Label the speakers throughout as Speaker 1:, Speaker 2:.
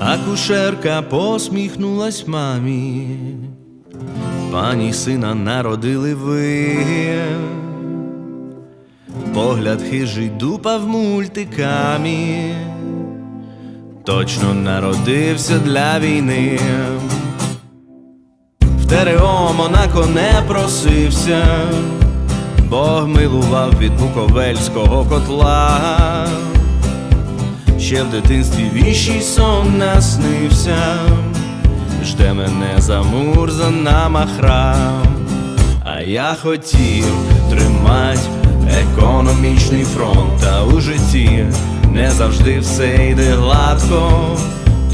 Speaker 1: Акушерка посміхнулась мамі, пані сина народили ви, погляд хижий дупа в мультикамі, точно народився для війни. В ТРО Монако не просився, Бог милував від буковельського котла. Ще в дитинстві віщий сон наснився, жде мене замурзана махра, а я хотів тримать економічний фронт, та у житті не завжди все йде гладко,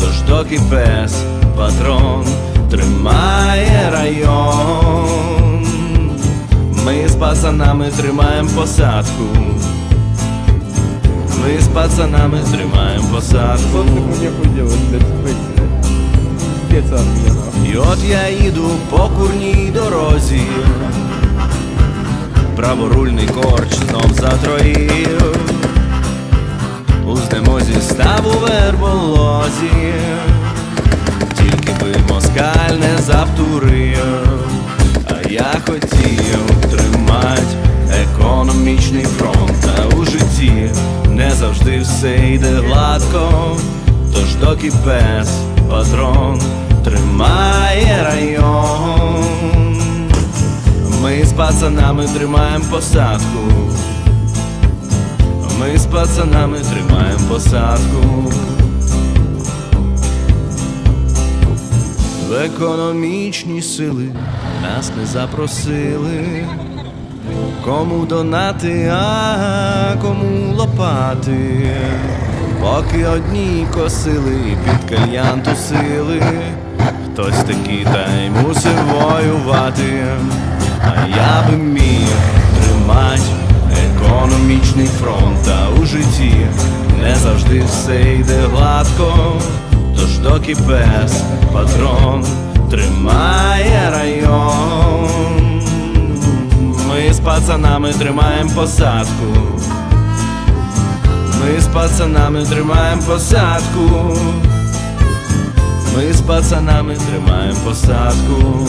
Speaker 1: тож доки пес патрон тримає район, ми з пацанами тримаємо посадку.
Speaker 2: Блядь? Спец от меня, нахуй.
Speaker 1: І от я їду по курній дорозі Праворульний корч знов затроїв У знемозі став у верболозі Тільки би москаль не завтурив А я хотів завжди все йде гладко Тож доки пес патрон тримає район. Ми з пацанами тримаємо посадку. Ми з пацанами тримаємо посадку. В економічні сили нас не запросили Кому донати, а кому лопати, поки одні косили під кальян тусили, хтось такий та й мусив воювати, а я би міг тримать економічний фронт, а у житті не завжди все йде гладко, тож доки пес патрон тримає район. Пацанами тримаємо посадку. Ми з пацанами тримаємо посадку. Ми з пацанами тримаємо посадку.